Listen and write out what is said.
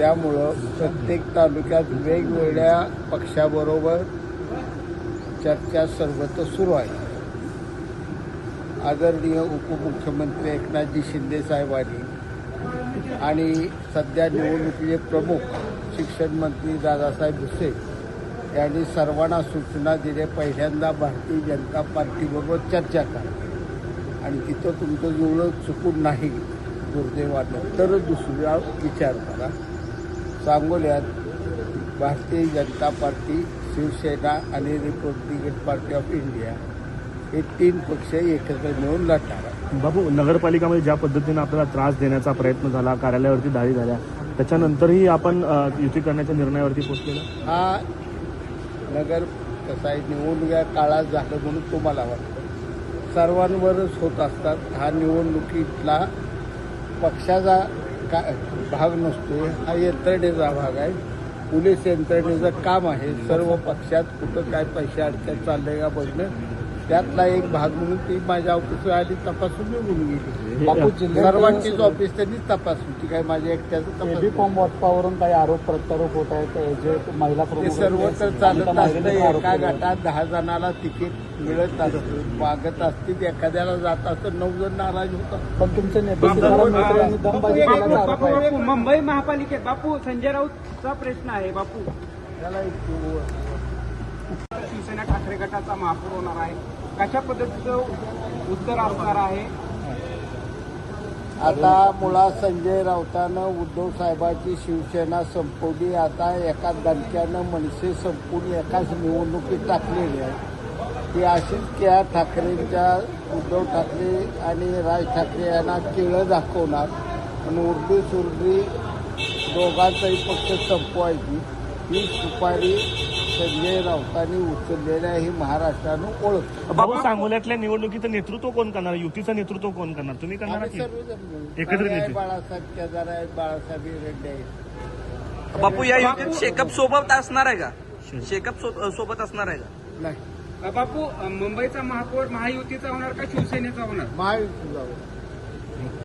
त्यामुळं प्रत्येक तालुक्यात वेगवेगळ्या पक्षाबरोबर चर्चा सर्वत्र सुरू आहे. आदरणीय उपमुख्यमंत्री एकनाथजी शिंदे साहेबांनी आणि सध्या निवडणुकीचे प्रमुख शिक्षण मंत्री दादासाहेब भुसे यांनी सर्वांना सूचना दिल्या. पहिल्यांदा भारतीय जनता पार्टीबरोबर चर्चा करा. आणि तिथं तुमचं जुळं चुकून नाही दुर्दैवानं तर दुसरा विचार करा. सांगोल्यात भारतीय जनता पार्टी शिवसेना आणि रिपब्लिकन पार्टी ऑफ इंडिया हे तीन पक्ष एकत्र मिळून लढणार. बाबू नगरपालिकामध्ये ज्या पद्धतीनं आपल्याला त्रास देण्याचा प्रयत्न झाला कार्यालयावरती दाळी झाल्या त्याच्यानंतरही आपण युती करण्याच्या निर्णयावरती पोहोचलेला हा नगर कसा आहे निवडणुका काळात झालं म्हणून तुम्हाला वाटतं सर्वांवरच होत असतात हा निवडणुकीतला पक्षाचा का भाग नसतो हा यंत्रणेचा भाग आहे. पोलीस यंत्रणेचं काम आहे. सर्व पक्षात कुठं काय पैसे अडचण चाललंय का बघणं. त्यातला एक भाग म्हणून ती माझ्या ऑफिसवर आली तपासून निघून गेली. सर्वांचीच ऑफिस त्यांनी तपासून ती काय माझ्या एकट्याचं फॉर्म वाटपावरून काही आरोप प्रत्यारोप होत आहेत? जे महिला ते सर्व तर चालत असतं. एका. गटात दहा जणाला तिकीट मिळत असतं. मागत असतील एखाद्याला जात असतं. नऊ जण नाराज होतात. पण तुमचे नेते मुंबई महापालिकेत बापू संजय राऊतचा प्रश्न आहे बापू. त्याला एक शिवसेना ठाकरे गटाचा महापौर होणार आहे. कशा पद्धतीचं उत्तर असणार आहे? आता मुळात संजय राऊतानं उद्धव साहेबांची शिवसेना संपवली. आता एका दणक्यानं मनसे संपून एकाच निवडणुकीत टाकलेली आहे. ती अशीच त्या ठाकरेंच्या उद्धव ठाकरे आणि राज ठाकरे यांना केळं दाखवणार. आणि उर्दी सुर्दी दोघांचाही पक्ष संपवायची. ही सुपारी संजय राऊतांनी उचललेल्या ही महाराष्ट्रानं ओळख. बाबू सांगोल्यातल्या निवडणुकीचं नेतृत्व कोण करणार? युतीचं नेतृत्व कोण करणार? तुम्ही करणार की? नेते. बाळासाहेब केदार आहे बाळासाहेब रेड्डी आहे बापू या युतीत शेकअप सोबत असणार आहे का? शेकअप सो- सोबत असणार आहे का? नाही. बापू मुंबईचा महापौर महायुतीचा होणार का शिवसेनेचा होणार? महायुती जाऊ